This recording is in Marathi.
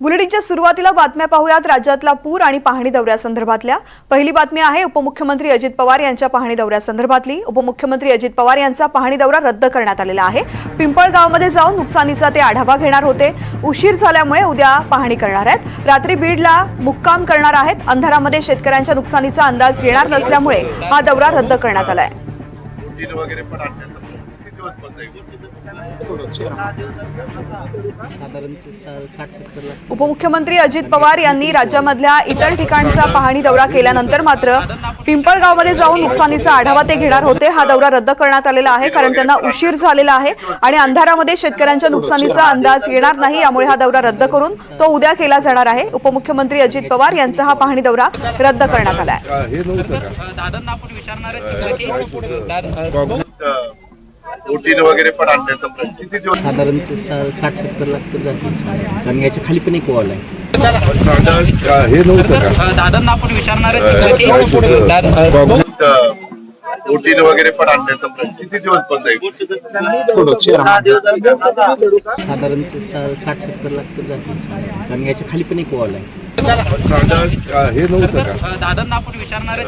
बुलेटिनच्या सुरुवातीला बातम्या पाहूयात राज्यातला पूर आणि पाहणी दौऱ्यासंदर्भातल्या. पहिली बातमी आहे उपमुख्यमंत्री अजित पवार यांच्या पाहणी दौऱ्यासंदर्भातली. उपमुख्यमंत्री अजित पवार यांचा पाहणी दौरा रद्द करण्यात आलेला आहे. पिंपळगावमध्ये जाऊन नुकसानीचा ते आढावा घेणार होते. उशीर झाल्यामुळे उद्या पाहणी करणार आहेत. रात्री बीडला मुक्काम करणार आहेत. अंधारामध्ये शेतकऱ्यांच्या नुकसानीचा अंदाज येणार नसल्यामुळे हा दौरा रद्द करण्यात आलाय. आहे उपमुख्यमंत्री अजित पवार यांनी राज्यामधल्या इतर ठिकाणचा पाहणी दौरा केल्यानंतर मात्र पिंपळगावमध्ये जाऊन नुकसानीचा आढावा ते घेणार होते. हा दौरा रद्द करण्यात आलेला आहे कारण त्यांना उशीर झालेला आहे आणि अंधारामध्ये शेतकऱ्यांच्या नुकसानीचा अंदाज येणार नाही यामुळे हा दौरा रद्द करून तो उद्या केला जाणार आहे. उपमुख्यमंत्री अजित पवार यांचा हा पाहणी दौरा रद्द करण्यात आला आहे का का आहे वकील वगैरे पण आणण्याचा प्रयत्न किती दिवस साधारण ते सा- साठ सत्तर लाख तर जातील. कारण याच्या खाली पण एक वॉल आहे. का हे नव्हतं का? दादांना आपण विचारणार काँग्रेस वकील वगैरे पण आणण्याचा प्रयत्न किती दिवस बंद आहे? साधारण ते सा- साठ सत्तर लाख तर जातील. कारण याच्या खाली पण एक वॉल आहे. सांगा का हे नव्हतं का? दादांना आपण विचारणार